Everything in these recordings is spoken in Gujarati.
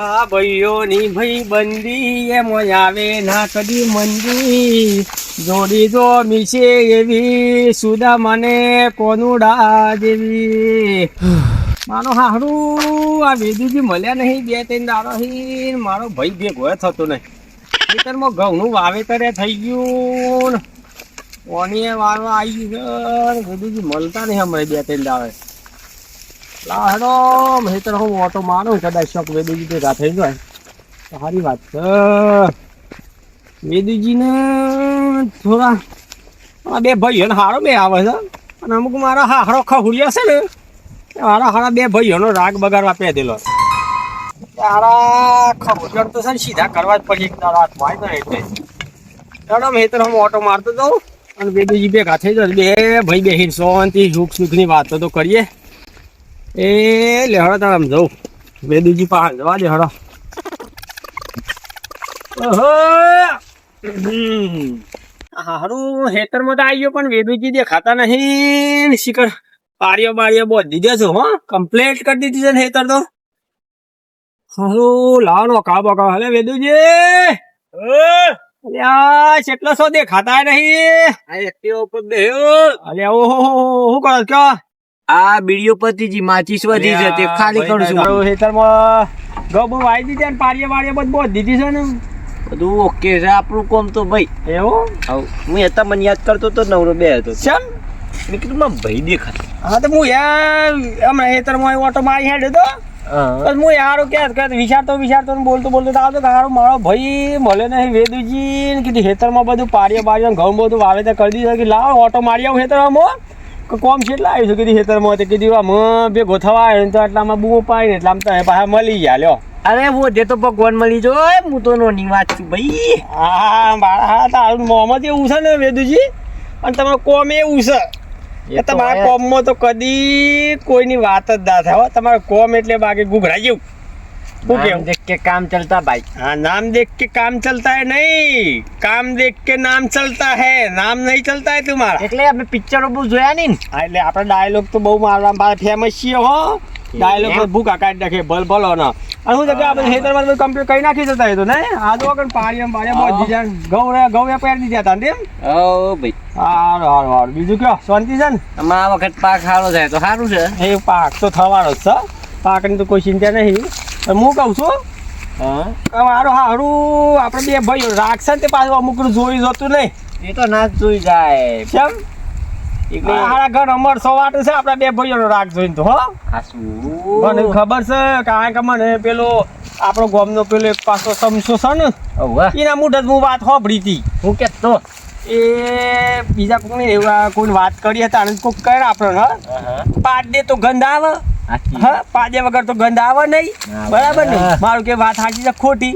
આ ભાઈઓની ભાઈ બંદી એમ આવે ના કદી મંદી. જોડી જો મીશે એવી, સુદા મને કોનુડા જેવી. મારો હાહડું આ વેદુજી મળ્યા નહીં, બે ત્રણ દાડો હી મારો ભાઈ ભેગો થતો નહીં. ખેતરમાં ઘઉંનું વાવેતર થઈ ગયું ને. ઓણીએ વાળો આવી ગયું વેદુજી મળતા નહીં હમણાં બે ત્રણ દાડે. લાડો મહેતર હું ઓટો મારું, કદાચ શોખ વેદુજી ભેગા થઈ જાય સારી વાત છે. વેદુજીને થોડા બે ભાઈઓને હારો બે આવે છે. અને અમુક મારા હારો ખહુડિયા છે ને મારા હારા બે ભાઈઓનો રાગ બગાડવા પેદેલો તારા ખહુડિયા તો છે ને સીધા કરવા જ પડે દાડો હાથમાં આવી એટલે. હું ઓટો મારતો જાઉં અને વેદુજી ભેગા થઈ જાય બે ભાઈ બે શાંતિ સુખ સુખની વાતો તો કરીએ. એ લેહડો તાર આમ જવું વેદુજી પાસે જવા દે હારું હેતરમાં તો આવી ગયો પણ વેદુજી દેખાતા નહીં. શિખર પારીઓ બારીઓ બહુ દીધે છો હો. કમ્પ્લેટ કરી દીધી છે ને હેતર તો. હારું લાવનો કા બકા હલે વેદુજી કેટલો સો દેખાતા નહીં. અલ્યા ઓહો શું કરો છો? આ બીડીઓ પતિજી માચીસ વધી છે તે ખાલી કરું છું. મારું બહુ વાઈ દીધી ને પારીએ વાળીએ બધું બહુ દીધી છે ને. બધું ઓકે છે આપણું કોમ તો ભાઈ. એવું? આવ હું હતા મને યાદ કરતો તો નવરો બે હતો. ચમ મેં કીધું માં ભાઈ દેખાય. હા તો હું યાર હમણાં હેતરમાં ઓટો મારી હેડ હતો હા. બસ હું યારો કે કે વિચારતો વિચારતો બોલતો બોલતો આવતો કે હારો મારો ભાઈ મળે નહીં વેદુજી. ને કીધું હેતરમાં બધું પારીએ બારીએ ઘઉં બધું વાવેતર કરી દીધું. કે લાવ ઓટો મારી આવું હેતરમાં કોમ કેટલા આવ્યું છે? કીધી હેતરમાં તે કીધું આમ ભેગો થવા આવ્યો ને તો આટલામાં બૂમો પાય ને એટલામાં તમે પાછા મળી ગયા લ્યો. અરે દે તો ભગવાન મળી જો હું તો નોની વાત છું ભાઈ. હા મારા હા તારું મોહમ્મદ એવું છે ને વેદુજી? અને તમારું કોમ એવું છે. એ તમારા કોમમાં તો કદી કોઈની વાત જ ના થાય હો. તમારું કોમ એટલે બાકી ગુભરાઈ જેવું શું નામ કેવું દેખ કે કામ ચલતા ભાઈ हाँ नाम देख के काम चलता है नहीं काम देख के नाम चलता है नाम नहीं चलता है तुम्हारा એટલે આપણે પિક્ચરો બહુ જોયા નહીં ને હા, એટલે આપણે ડાયલોગ તો બહુ મારવા પાસે ફેમસ છીએ હો ડાયલોગ તો ભૂકા કાઢી નાખે ભલ ભલો ના અને હું તો કે આપણે ખેતરમાં બધું કમ્પ્લીટ કરી નાખી જતા એ તો ને આ જો કણ પાડીએ પાડીએ બહુ હા. દીધા ઘઉં રે ઘઉં પહેરી દીધા હતા ને તેમ ઓ ભાઈ હારું હારું હારું બીજું કયો શાંતિ છે ને આમાં આ વખત પાક સારો થાય તો સારું છે એ પાક તો થવાનો જ છે પાકની તો કોઈ ચિંતા નહીં પણ હું કહું છું હા? મારું હારું આપણે બે ભાઈઓ રાખશે ને તે પાછું અમુક જોઈ જતું નહીં. એ તો ના જ જોઈ જાય. કેમ? મારા ઘર અમર સવાટું છે આપણા બે ભાઈઓનો રાગ જોઈને તો હો. મને ખબર છે કારણ કે મને પેલો આપણો ગામનો પેલો એક પાછો સમસો છે ને એના મુઢ જ હું વાત હોભળી હતી. હું કેતો એ બીજા કોઈને એવા કોઈ વાત કરી હતા અને કોઈક કરે આપણને હા. દે તો ગંધ આવે. હા પાજે વગર તો ગંધ આવે નહીં. બરાબર. ને? મારું કે વાત સાચી છે ખોટી.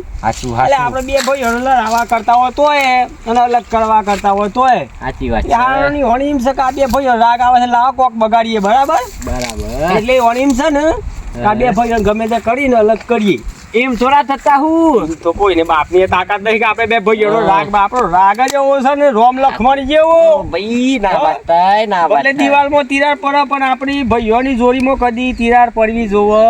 એટલે આપણે બે ભાઈ લડાવા કરતા હોય તોય અને અલગ કરવા કરતા હોય તોય. સાચી વાત એ હોણીમ છે કે બે ભાઈઓ રાગ આવે છે લાવ કોક બગાડીએ બરાબર? બરાબર. એટલે હોણીમ છે ને કે બે ગમે તે કરીને અલગ કરીએ. એમ થોડા થતા હું. તો કોઈને બાપની તાકાત નહીં કે આપણે બે ભાઈઓનો રાગ બાપરો રાગ જ એવો છે ને રોમ લખમણ જેવો. ભાઈ ના હા? બતાય ના ભલે બતાય. દિવાલમાં તિરાડ પડે પણ આપણી ભાઈઓની જોડીમાં કદી તિરાડ પડવી જોવો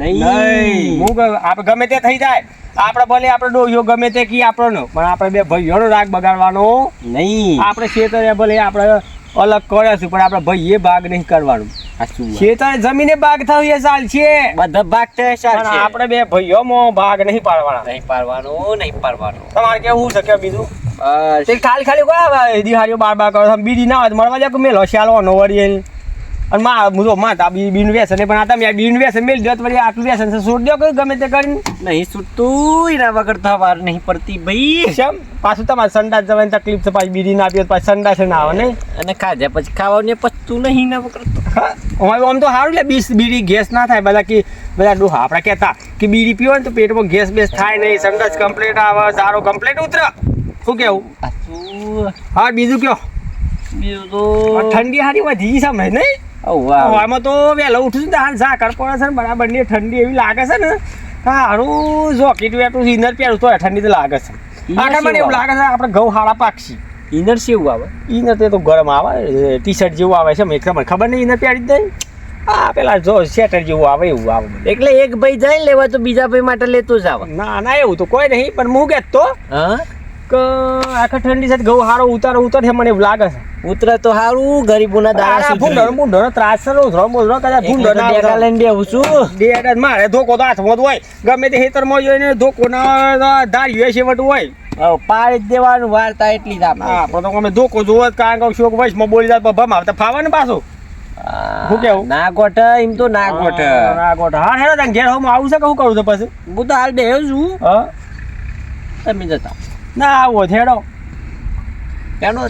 નહીં. હું આપણે ગમે તે થઈ જાય. આપણે ભલે આપણે ડોયો ગમે તે કી આપણો પણ આપણે બે ભાઈઓનો રાગ બગાડવાનો નહીં. આપણે ખેતરે ભલે આપણે અલગ કર્યા છું પણ આપણે ભાઈએ ભાગ નહીં કરવાનું. ખેતરે જમીને બાગ થયું એ સાલ છે. બધા ભાગ થાય સાલ છે. આપણે બે ભાઈઓમાં ભાગ નહીં પાડવાના. નહીં પાડવાનો નહીં પાડવાનું. તમારે કેવું છે કે બીજું? તે ખાલી ખાલી કોઈ દિહારીઓ બાર બાર કરો બીજી ના હોય મળવા જાય મેલો શાલવાનો વળી એને. અને માં હું તો માં તા બી બીનું વ્યસન પણ આ તમે બીનું વ્યસન મેલ દો તો વળી આટલું વ્યસન છોડ દો કે ગમે તે કરીને. નહીં છૂટતું એના વગર તો વાર નહીં પડતી ભાઈ. કેમ પાછું તમારે સંડાસ જવાની તકલીફ છે પાછી બીડી ના તો પાછી સંડાસ ના આવે નહીં? અને ખાધા પછી ખાવાનું પચતું નહીં ના વગર હા, આમ તો સારું લે બીસ બીડી ગેસ ના થાય બધા કે બધા ડોહા આપણે કહેતા કે બીડી પીવો ને તો પેટમાં ગેસ બેસ થાય નહીં સંડાસ કમ્પ્લેટ આવે સારો કમ્પ્લેટ ઉતરે. શું કેવું? હા બીજું કયો? બીજું તો ઠંડી હારી વધી સમય નહીં? હવામાં તો વહેલો ઉઠું છું હાલ ઝાકળ પડે છે ને બરાબરની ઠંડી એવી લાગે છે ને સારું જોકેટ વેટું ઇનર પહેરું તો ઠંડી તો લાગે છે. આખા મને એવું લાગે છે આપણે ઘઉં હાડા પાકશી. ઇનર શેવું આવે? ઇનર તે તો ગરમ આવે ટી શર્ટ જેવું આવે છે મેં મને ખબર નહીં ઇનર પહેરી દઈ. હા પેલા જો સેટર જેવું આવે એવું આવે. એટલે એક ભાઈ જાય લેવા તો બીજા ભાઈ માટે લેતો જ આવે. ના ના એવું તો કોઈ નહીં પણ હું કહેતો હા? કે આખા ઠંડી સાથે ઘઉં હારો ઉતારો ઉતર છે મને એવું લાગે છે. ઉતરે તો સારું ગરીબોના દાડા આ ડર સુધરે. ડર ત્રાસ છે રોજ રોજ રોજ કદાચ ભૂંડો ડર તો લઈને બેહું છું. ડેડ મારે ધોકો તો હાથમાં હોય. ગમે તે ખેતરમાં જોઈને ધોકો ના ધાર્યું છે વટું હોય. પાડી દેવાનું વાર્તા એટલી જ આપણે. તો અમે ધોકો જોવો કારણ કે શોક વૈશમાં બોલી જાય ભમ આવતા ફાવે ને પાછું. શું કેવું? ના ગોઠ એમ તો ના ગોઠ. ના ગોઠ. હા હેડો તાન ઘેર હું આવું છે કે કરું છું પછી? હું તો હાલ બેહ્યો છું. હા. તમે જતા. ના આવો છે એનો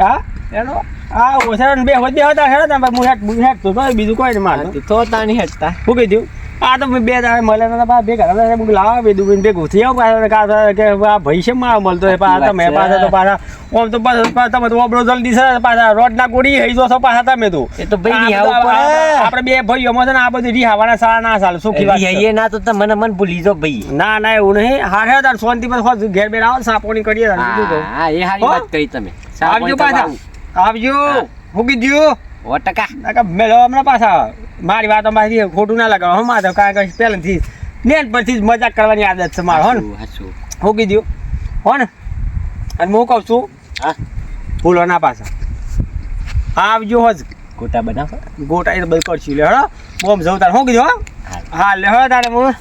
હા? એનો? આ છે બે હોય બે હતા હેડો ને હું હેઠ હું તો બીજું કોઈ નહીં મારે તો તાની હેઠતા શું કીધું? આ તો બે દાડે મળે હતા એટલે મેં બે દુબીને ભેગું. થઈ આવું પાછા કા કે આ ભાઈ છે માં મળતો પાછા. તમે પાછા તો પાછા ઓમ તો પાછા તમે તો ઓબળો જલ્દી છે પાછા રોડ ના ગોળી હઈ જો છો પાછા તમે તો. એ તો ભાઈ આ રિહાવું બધું પડે. આપણે બે ભાઈઓમાં છે ને આ બધું રીહાવાના સારા ના સાલ સુખી વાત એ ના તો તમે મને મન ભૂલી જો ભાઈ. ના ના એવું નહીં. હારે તાર શાંતિ પર ખોજ ઘેર બેર આવો સાપોણી કરીએ. હા એ હારી વાત કરી તમે. આવજો પાછા. આવજો. હું. કીધું સો ટકા? મેલો હમણાં પાછા મારી વાતો મારી ખોટું ના લગાવો હું તો કારણ કે પહેલેથી મેન પરથી જ મજાક કરવાની આદત છે મારો હો ને. હું કીધું હો ને અને હું કહું છું હા? ભૂલો ના પાછા. આવજો હોજ. ગોટા બનાવો. ગોટા એ બધું કરશું લે હળો બોમ જવું તારે શું કીધું હો? હા. લે હળો તારે હું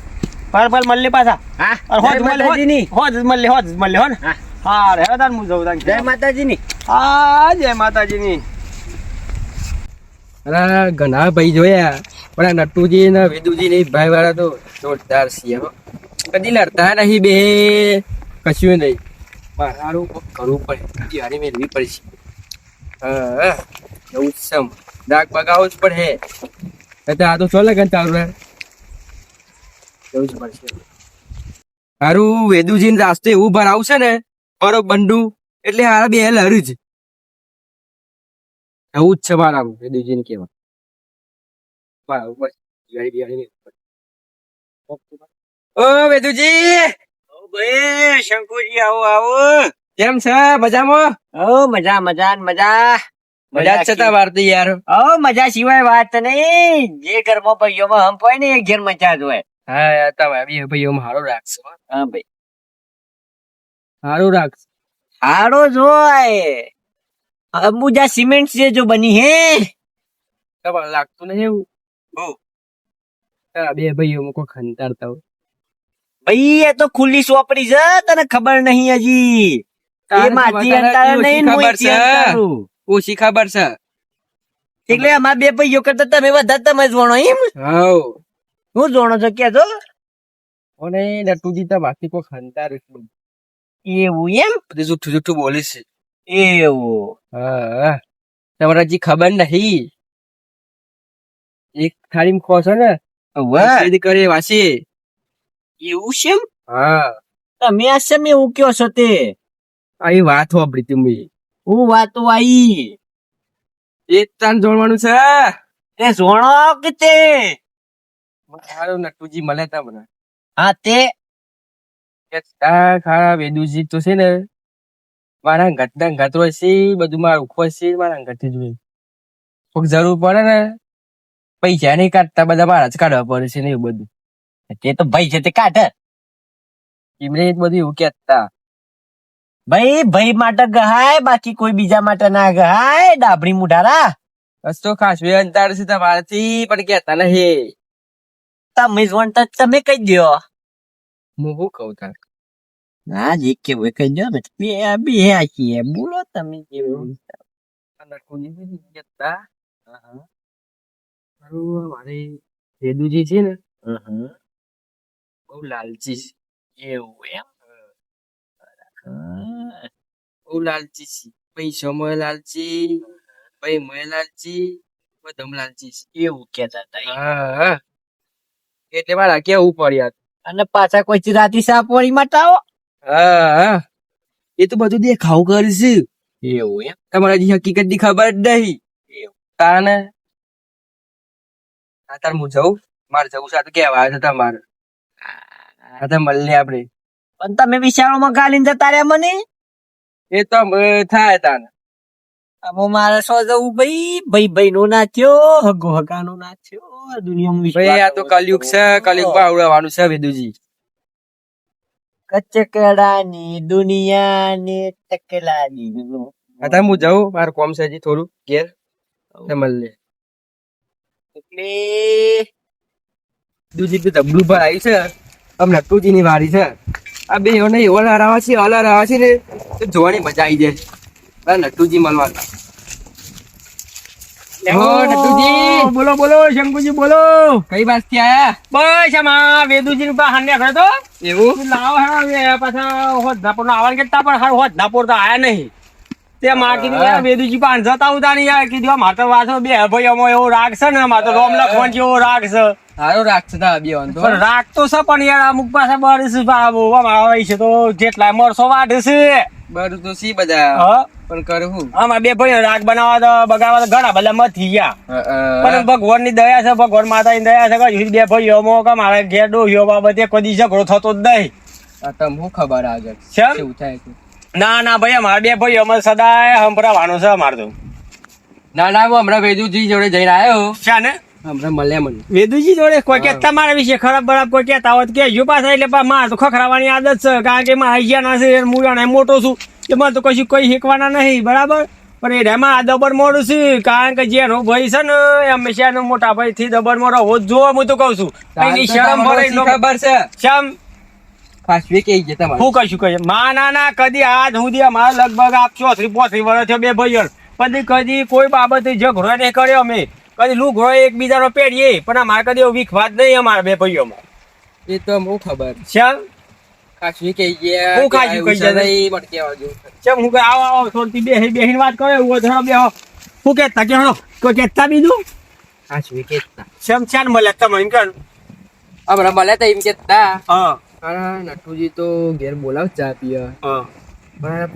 પર પર મળે પાછા. હા? હોજ જય મળે માતાજીની. હોજ હોજ મળે હોજ મળે હો. ને હા. રે હળો તારે હું જવું તારે. જય માતાજીની. હા જય માતાજીની. અરે ઘણા ભાઈ જોયા, પણ આ નટુજી ને વેદુજી ને ભાઈ વાળા તો જોરદાર છે કદી લડતા નહીં બે, કશું નહીં. મારું કરવું પડે દિવાળી મેળવી પડશે. હા એવું સમ દાગ બગાવો જ પડે. એટલે આ તો ચો લગન ચાલુ રહે? એવું જ પડશે. હારું વેદુજી ને રાસ્તે એવું ભરાવશે ને? બરો બંડુ. એટલે હારા બે લડું જ. એવું જ છે મારા વેદુજી ને કેવા બરાબર બસ દિવાળી બિવાળી ઓ વેદુજી! ઓ ભાઈ શંકુજી આવો આવો. કેમ છે? મજામાં? ઓ મજા મજા મજા. મજા જ છે તમારે યાર. ઓ મજા સિવાય વાત નહીં. જે ઘરમાં ભાઈઓમાં હમ હોય ને એ ઘેર મજા જ હોય. હા યાર તમે બી ભાઈઓ હારો રાખશો હા ભાઈ. હારું રાખશો હારો જ હોય. અંબુજા સિમેન્ટ છે જો બની હે ખબર લાગતું નહીં એવું હો તારા બે ભાઈઓ કોઈ ખંતારતા હોય ભાઈ એ તો ખુલ્લી સોપડી છે તને ખબર નહીં હજી એ માથી અંતારે નહીં ખબર છે. ઓછી ખબર છે એટલે અમાર બે ભાઈઓ કરતા તમે વધારે તમે જ વણો એમ હાઉ હું જોણો છો કે જો અને નટુજી તો બાકી કોઈ ખંતાર એવું એમ બધું જુઠ્ઠું બોલીશ બોલે એવું હા તમારે હજી ખબર નહીં. એક થાળી ખો છો ને? વાસી કરે વાસી. એવું છે? હા. તમે આ સેમ એવું કયો છો તે? આ વાત વાપરી તમે હું વાતો આઈ? એક તાન જોડવાનું છે. એ જોણો કે તે? મારું નટુજી મળે તમને. હા તે. કે તા ખારા વેદુજી તો છે ને મારા ઘટના ઘટરો છે બધું મારું ખોશે છે મારા ઘટે જોઈ કોઈક જરૂર પડે ને, પૈસા નહીં કાઢતા, બધા મારા જ કાઢવા પડે છે ને એવું બધું. તે તો ભાઈ છે, તે કાઢે. એમને બધું એવું કહેતા. ભાઈ ભાઈ માટે ગહાય, બાકી કોઈ બીજા માટે ના ગહાય ડાબડી મુઢારા. બસ તો ખાસ બે અંતર છે તમારાથી, પણ કહેતા નહીં. તમે જ વણતા તમે કહી દો હું શું કહું તાર? ના જે કેવું એ કહી દો ને બે બે છીએ બોલો તમે કહેતા મારું મારે વેદુજી છે ને બહુ લાલચી છે એવું એમ બહુ લાલચી છે પૈસામાં લાલચી ભાઈ મેં લાલચી બધામાં લાલચી છે એવું કેતા હતા હા એટલે મારા કેવું પડ્યા અને પાછા કોઈ રાતી સાપવાળી માટે આવો હા એ તો બધું દેખાવ કરશે. એવું એમ? તમારા હજી હકીકતની ખબર જ નહીં. તાને આ તાર હું જઉં? મારે જવું છે આ તો કેવા આવ્યો તમારે. આ તો મળીએ આપણે પણ તમે વિચારોમાં ગાલીને જતા રહ્યા મને? એ તો થાય તાને. અમો મારે શું જવું ભાઈ. ભાઈ ભાઈ નો નાચ્યો હગો હગા નો ના થયો દુનિયામાં ભાઈ આ તો કલયુગ છે કલયુગમાં આવડવાનું છે વેદુજી. કચકડાની દુનિયાની ટકલાની અત્યારે હું જાઉં? મારું કોમ છે હજી થોડું. ઘેર. મળી લે. એટલે દૂજી તો ડબલું પર આવી છે. આમ નટુજી ની વારી છે. આ બે એવો નહીં એવો લડાવા છે ઓલા રાવા છે ને જોવાની મજા આવી જાય. નટુજી મળવાના. બોલો બોલો શંકુજી બોલો. કઈ બાજથી આયા? બસ આમાં વેદુજી નું પાસે હાંડ્યા ખરે તો. એવું? લાવો હવે પાછા હોદ નો આવવાનું કેતા પણ હારું હોદ તો આયા નહીં. તે માં કીધું વેદુજી પાસે જતા ઉતા નહીં યાર કીધું મારે તો વાંચો બે ભાઈ અમારે એવો રાગ છે ને મારે તો રોમ લખવાન જેવો રાગ છે. સારો રાગ છે તા બે વાંધો. પણ રાગ તો છે પણ યાર અમુક પાસે બરસ બાબુ આવે છે તો જેટલા મરસો વાઢ છે બરું તો સી બધા? હા. પણ કરવું આમાં બે ભાઈ રાગ બનાવવા તો બગાડવા તો ઘણા બધા મથી ગયા. પણ ભગવાનની દયા છે ભગવાન માતા ની દયા છે કે બે ભાઈઓ મો કે મારા ઘેર ડોહ્યો બાબતે કદી ઝઘડો થતો જ નહીં. તમ હું ખબર આગળ? કેવું થાય છે? ના ના ભાઈ અમારા બે ભાઈઓ અમે સદાય સંભળાવવાનું છે અમારે તો. ના ના હું હમણાં વેદુજી જોડે જઈને આવ્યો શા ને હમણાં મળ્યા મને. વેદુજી જોડે કોઈ કે તમારા વિશે ખરાબ બરાબ કોઈ કહેતા હોય કે જો પાછા એટલે મારે તો ખખરાવાની આદત છે કારણ કે મારા ના છે મૂળ જાણે મોટો છું. એમાં તો કશું કઈ શીખવાના નહીં બરાબર? પણ એમાં આ મોડું છે કારણ કે જેનો ભાઈ છે ને હંમેશા મોટા ભાઈ થી દબર મોડો હોત જ જોવો હું તો કઉ છું. એની શરમ ભરે ખબર છે. શમ હું કશું કહે મા ના ના કદી આજ સુધી મારા લગભગ આપ ચોથરી પોત્રી વર્ષ થયો બે ભાઈઓ પછી કદી કોઈ બાબતે ઝઘડો નહીં કર્યો અમે. કદી લુઘડો એકબીજાનો પેડીએ પણ અમારે કદી એવો વિખવાદ નહીં અમારા બે ભાઈઓમાં એ તો બહુ ખબર. ચાલ ખાસવી કે ગયા હું કહી. ચમ હું આવો આવો બેહીને વાત કરે બેહો. કોઈ બીજું? તા. ચમ તમે એમ કે હમણાં મળ્યા તા એમ કે હા. અરે નટુજી તો ઘેર બોલાવ ચા પીવા. હા. પણ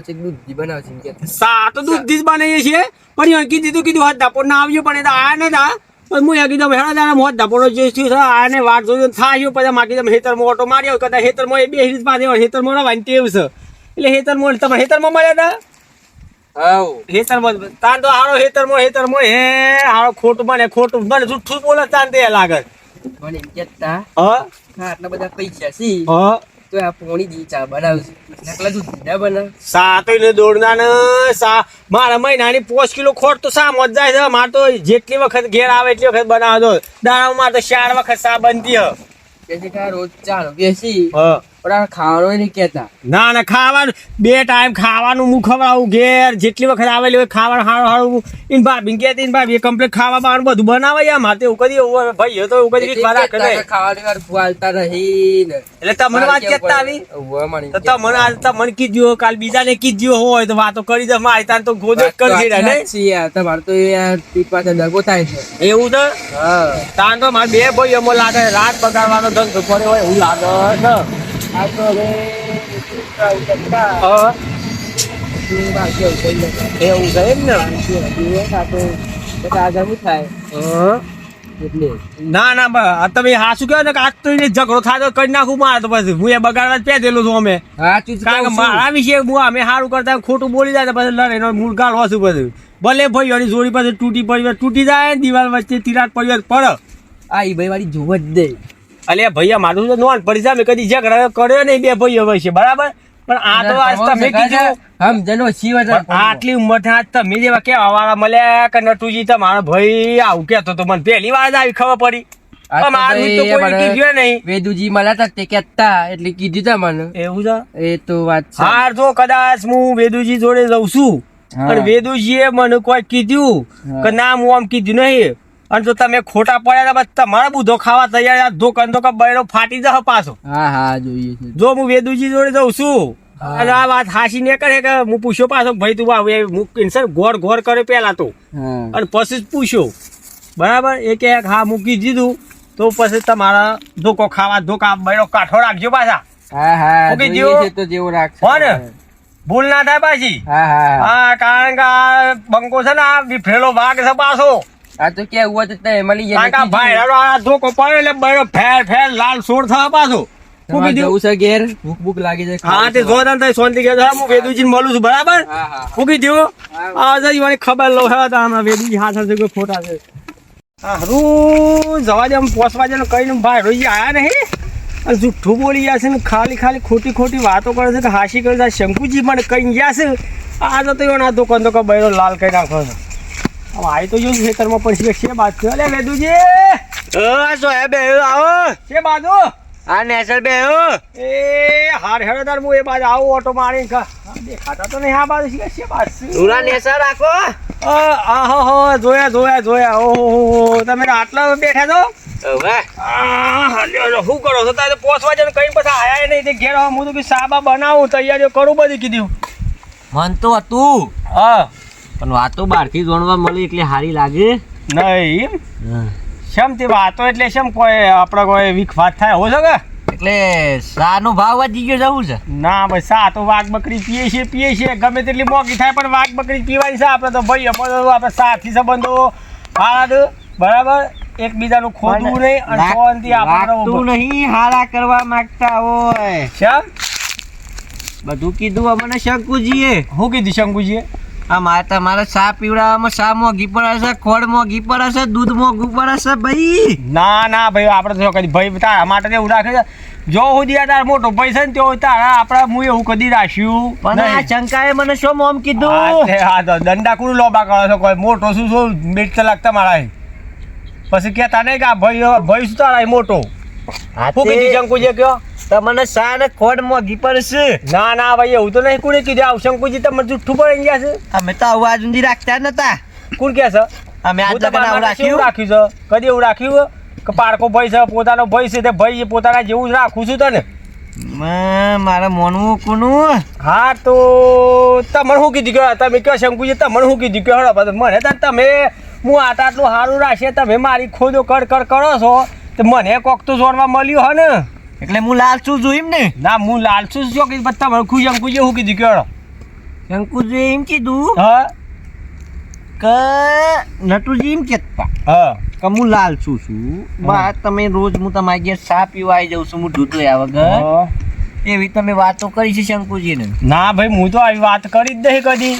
છે દૂધી બનાવ છે એમ કે સા તો દૂધથી જ બનાવીએ છીએ. પણ કીધું કીધું હાથ ધાપોર ના આવ્યું પણ એ તો આયા નતા. હું એ કીધું હેડા તારા મોત ધપોડો જે થયું આને વાત જોયું થાય પછી માકી તમે હેતરમાં ઓટો માર્યો કદાચ હેતરમાં એ બે હિરીજ પાસે હેતરમાં રવાની ટેવ છે. એટલે હેતરમાં તમે હેતરમાં મળ્યા હતા હેતરમાં તાર તો હારો હેતરમાં હેતરમાં હે હારો ખોટું બને ખોટું બને જુઠ્ઠું બોલે તાર તે લાગે મને એમ કે હા? હા, આટલા બધા પૈસા છે હા? તો આ પોણી દી ચા બનાવશે નકલા દૂધ ના બનાવ. સાતો ને દોડના ને સા મારા મહિનાની પોસ્ટ કિલો ખોટ તો સા મોજ જાય છે? મારે તો જેટલી વખત ઘેર આવે એટલી વખત બનાવો દાણા દાડામાં તો ચાર વખત સા બનતી હ રોજ ચાલો બેસી. હા. પણ નહીં ના ના ખાવાનું. બે ટાઈમ ખાવાનું હું ખવડાવું ઘેર. જેટલી વખત આવેલી હોય ખાવાનું હારું હારું. ઇન ભાભી કહેતી ઇન ભાભી કમ્પ્લીટ ખાવા બાવાનું બધું બનાવે યાર મારે તો એવું કદી એવું ભાઈ તો એવું કદી રીત કરે ખાવાની વાર ફુવાલતા નહીં ને એટલે તમને વાત કેતા આવી? તો તમને આજ તમને કીધું કાલ બીજાને કીધું હોય તો વાતો કરી દે મારી તાર તો ગોદો કરી દે ને તમારે તો યાર દગો થાય છે. એવું તો તાન તો મારે બે ભાઈ એમાં લાગે રાત બગાડવાનો ધંધો કરે હોય એવું લાગે એવું છે એમ ને? થાય. હા. એટલે. ના ના આ તમે હા કહો ને આજ તો એને ઝઘડો કરી નાખું મારે તો પછી. હું એ બગાડવા જ છું અમે. કારણ કે મારા વિશે હું અમે સારું કરતા ખોટું બોલી જાય પછી લડે એનો મૂળ ગાળ હોશું બધું ભલે ભાઈઓની જોડી પાસે તૂટી પડી તૂટી જાય દિવાલ વચ્ચે તિરાટ પડી પડે. આ ઈ ભાઈ વાળી જોવા જ દે. અલે ભૈયા મારું તો નોન પડી જા મેં કદી જે કર્યો નહીં બે ભાઈઓ છે બરાબર? પણ આ તો આજ તમે કીધું. હમ જનો શિવ આટલી ઉંમર આજ તમે જેવા કે અવાળા મળ્યા કે નટુજી મારો ભાઈ આવું કેતો તો મને પહેલી વાર જ આવી ખબર પડી. તો તો વેદુજી મળ્યા તા તે કહેતા એટલે કીધું તા મને. એવું છે? એ તો વાત છે. હાર તો કદાચ હું વેદુજી જોડે જઉં છું. પણ પણ વેદુજીએ મને કોઈ કીધું કે નામ હું આમ કીધું નહીં. અને જો તમે ખોટા પડ્યા બસ તમારા બુધો ખાવા તૈયાર ધોકન તો બૈરો ફાટી જશે પાછો. હા હા જોઈએ જો હું વેદુજી જોડે જઉં છું અને આ વાત હાસી ને કરે કે હું પૂછ્યો પાછો ભાઈ તું આવે હું મૂકીને સર ગોળ ગોળ કરે પેલા તો. અને પછી જ પૂછ્યો. બરાબર? એ કે હા મૂકી દીધું. તો પછી તમારા ધોકો ખાવા ધોકા બૈરો કાઠો રાખજો પાછા. હા હા તો જેવો? ભૂલ ના થાય પાછી. હા હા હા. કારણ કે આ બંકો છે ને આ વિફરેલો વાઘ છે પાછો. આ તો કે હુआ તો તે મળી જાય કાકા ભાઈ જાય આ ધોકો પડ્યો એટલે બરો ફેર ફેર લાલ સોર થા પાછો. હું તમારે છે ઘેર? ભૂખ ભૂખ લાગી જાય હા તે જોરદાર થાય શાંતિ કે હું વેદુજી મળું છું બરાબર? હા હા. આ જઈ મને ખબર લો હવે તો આમાં વેદુજી હાથ હશે કોઈ ખોટા છે. હરું જવા દે આમ પોસવા દે કઈ ભાઈ રોઈ આયા નહીં? અને જુઠ્ઠું બોલી ગયા છે ને ખાલી ખાલી ખોટી ખોટી વાતો કરે છે કે હાસી કરે છે શંકુજી પણ કઈ ગયા છે. આ તો તો ના દુકાન તો બૈરો લાલ કરી નાખો છે. આવી તો જો ખેતરમાં પણ છે છે બાદ છે અલે વેદુજી! આવો. છે બાજુ? આ નેસર બે એ હાર હેડો તાર હું એ બાજુ આવું ઓટો મારી કા દેખાતા તો નહીં આ બાજુ છે છે બાદ ધૂરા નેસર રાખો. આહો જોયા જોયા જોયા. ઓહો તમે આટલા બેઠા છો? હવે શું કરો છો? તારે પોસવા જઈને કઈ પછી આયા નહીં. તે ઘેર. હું તો કીધું સાબા બનાવું તૈયારીઓ કરું બધી કીધું. મન તો હતું. હા. પણ વાતો બહારથી જોણવા મળી એટલે સારી લાગે. નહીં શેમ તે વાતો એટલે શેમ કોઈ આપણે કોઈ વીક વાત થાય? હો છે કે? એટલે શાનો ભાવ વધી ગયો જવું છે? ના ભાઈ સા તો વાઘ બકરી પીએ છે પીએ છે ગમે તેટલી મોંઘી થાય પણ વાઘ બકરી પીવાની છે. આપણે તો ભાઈ અમારો આપણે સાથી સંબંધો. હાડ બરાબર? એકબીજાનું ખોદવું નહીં અને ફોનથી આપણો નહીં હારા કરવા માંગતા હોય. શમ બધું કીધું અમને શંકુજીએ. શું કીધું શંકુજીએ? આ મારે તમારે ચા પીવડાવવામાં ચા મોંઘી પડે છે ખોડ મોંઘી પડે છે દૂધ મોંઘું પડે છે ભાઈ. ના ના ભાઈ આપણે તો કદી ભાઈ તારા માટે એવું રાખે છે. જો સુધી આ તારા મોટો ભાઈ છે ને તો તારા આપણા હું એવું કદી રાખ્યું પણ આ. શંકાએ મને શું મોમ હા કીધું? હા તો દંડા કુડું લોબા કરો છો કોઈ. મોટો શું શું મીટ લાગતા મારા પછી કહેતા નહીં કે આ ભાઈ ભાઈ શું તારા મોટો? હા શું કીધું શંકુજી કયો. તમને સાને ખોડ મોંઘી પડશે. ના ના ભાઈ એવું તો નહીં. કોણે કીધું? આવું શંકુજી તમે જુઠ્ઠું પડી ગયા છે. અમે તો આવું ઊંધી રાખતા નતા. કોણ કે છે? અમે આજ લગન આવું રાખ્યું. રાખ્યું છે. કદી એવું રાખ્યું કે પારકો ભાઈ છે પોતાનો ભાઈ છે તે ભાઈ પોતાના જેવું જ રાખું છું તને. મારે મોનવું કોનું. હા તો તમને શું કીધું કે તમે કયો શંકુજી તમને શું કીધું કે હળો મને તો તમે હું આટ આટલું સારું રાખશે તમે મારી ખોદો કર કર કરો છો. તો મને કોક તો જોડવા મળ્યું હે ને. એટલે હું લાલ છું જોઈમ ને? ના હું લાલચું જો કીધું? બત્તા ભરખું શંકુજી હું કીધું? કેળો. શંકુજી એમ કીધું હા. કે નટુજી એમ કેતા હા. કે હું લાલસુ છું બા તમે રોજ હું તમારી ઘેર ચા પીવા આવી જાઉં છું હું દૂધ લઈ વગર. એવી તમે વાતો કરી છે શંકુજીને. ના ભાઈ હું તો આવી વાત કરી જ નહીં કદી.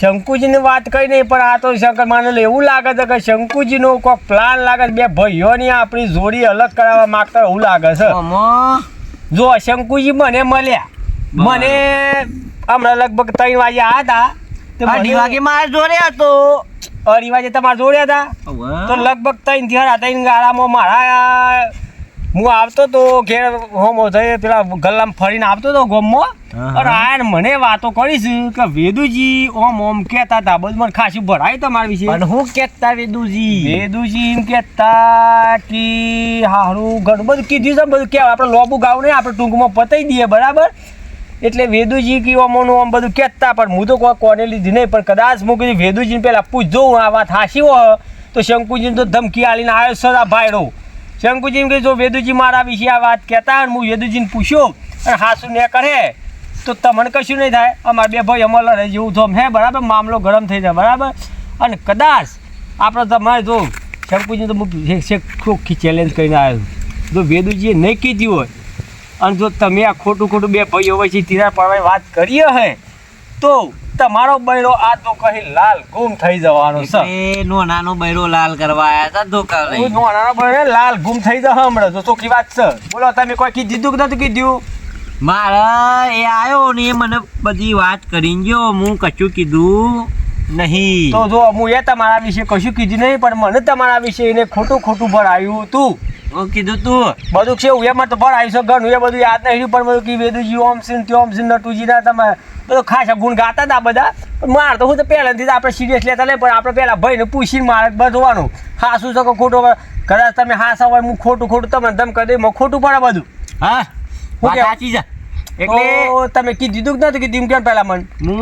શંકુજીની વાત કરી નહીં પણ આ તો શંકર માને એવું લાગે છે કે શંકુજીનો કોઈક પ્લાન લાગે છે બે ભાઈઓની આપણી જોડી અલગ કરાવવા માંગતા એવું લાગે છે. જો શંકુજી મને મળ્યા. મને હમણાં લગભગ ત્રણ વાગે આવ્યા હતા. અઢી વાગે મારે જોડે હતો. અઢી વાગે તમારા જોડ્યા હતા? તો લગભગ ત્રણથી હતા ગાળામાં મારા હું આવતો તો ઘેર હોમો થઈ પેલા ગલ્લામાં ફરીને આવતો તો ગોમમાં. અને આયા મને વાતો કરીશ કે વેદુજી ઓમ ઓમ કહેતા હતા. બધું મને ખાસી ભરાય તમારા વિશે. અને હું કહેતા વેદુજી? વેદુજી એમ કહેતા કે હારું ઘણું બધું કીધું છે. બધું કહેવાય. આપણે લોબુ ગાવ નહીં આપણે ટૂંકમાં પતાઈ દઈએ બરાબર? એટલે વેદુજી કે ઓમોનું ઓમ બધું કહેતા પણ હું તો કોઈ કોને લીધી નહીં. પણ કદાચ હું કીધું વેદુજીને પહેલાં પૂછજો આ વાત હાસી હો. તો શંકુજીને તો ધમકી આલીને આવ્યો સદા ભાઈડો. શંકુજી કહે જો વેદુજી મારા વિશે આ વાત કહેતા અને હું વેદુજીને પૂછ્યો અને હાસું ને કરે, તો તમને કશું નહીં થાય. અમારા બે ભાઈ અમલ રહે જેવું થમ હે, બરાબર? મામલો ગરમ થઈ જાય, બરાબર? અને કદાચ આપણે તમારે જો શંકુજી તો હું ચોખ્ખી ચેલેન્જ કરીને આવ્યો જો વેદુજીએ નહીં કીધી હોય અને જો તમે આ ખોટું ખોટું બે ભાઈઓ વચ્ચે તિરાડ પાડવાની વાત કરીએ હે, તો તમારો બૈરો આ તો કહી લાલ ગુમ થઈ જવાનો છે. એ નોનાનો બૈરો લાલ કરવા આયા હતા ધોકા લઈ નોનાનો બૈરો લાલ ગુમ થઈ જશે હમણાં તો ચોખ્ખી વાત છે. બોલો તમે કોઈ કીધું કે નતું કીધું? મારા એ આવ્યો ને એ મને બધી વાત કરી ગયો હું કશું કીધું નહીં. તો જો હું એ તમારા વિશે કશું કીધું નહીં પણ મને તમારા વિશે એને ખોટું ખોટું ભરાયું હતું હું કીધું તું. બધું છે એમાં તો ભરાયું છે ઘણું એ બધું યાદ નહીં પણ બધું કીધું વેદુજી ઓમ સિંહ ત્યોમ સિંહ નટુજીના તમે બધું ખાસા ગુણ ગાતા હતા બધા. પણ મારે તો હું તો પહેલાંથી જ આપણે સિરિયસ લેતા લે પણ આપણે પહેલાં ભાઈને પૂછીને મારે બધવાનું. હા શું છે ખોટું? કદાચ તમે હા હોય હું ખોટું ખોટું તમને ધમ કરી દઈ ખોટું પડે બધું. હા? હું સાચી જા એટલે તમે કીધું કે નથી કીધું? કેમ પહેલા મને? હું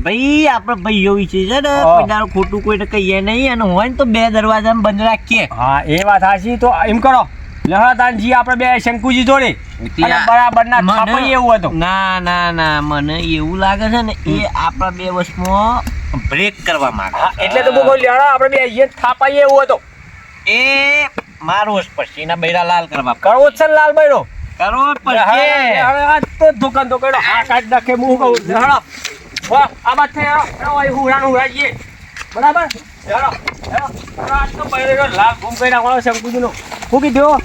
ભાઈ આપણે ભાઈઓ વિશે છે ને હા. ખોટું કોઈને કહીએ નહીં અને હોય ને તો બે દરવાજા બંધ રાખીએ. હા એ વાત સાચી. તો એમ કરો. લહતાનજી આપણે બે શંકુજી જોડે બરાબર ના થાપણ એવું હતું ના ના ના મને એવું લાગે છે ને એ આપણા બે વર્ષમાં બ્રેક કરવા માંગે એટલે તો બહુ લેણા આપણે બે અહીંયા થાપાઈ એવું હતો એ મારો પછી એના બૈરા લાલ કરવા કરવો છે લાલ બૈરો કરો પછી આ તો દુકાન તો કર્યો આ કાઢ નાખે હું કહું હળો આ વાત થઈ હું રાણું રાજીએ બરાબર લાલ ગુમ કરી નાખવાનો શંકુજી નો ફૂકી દો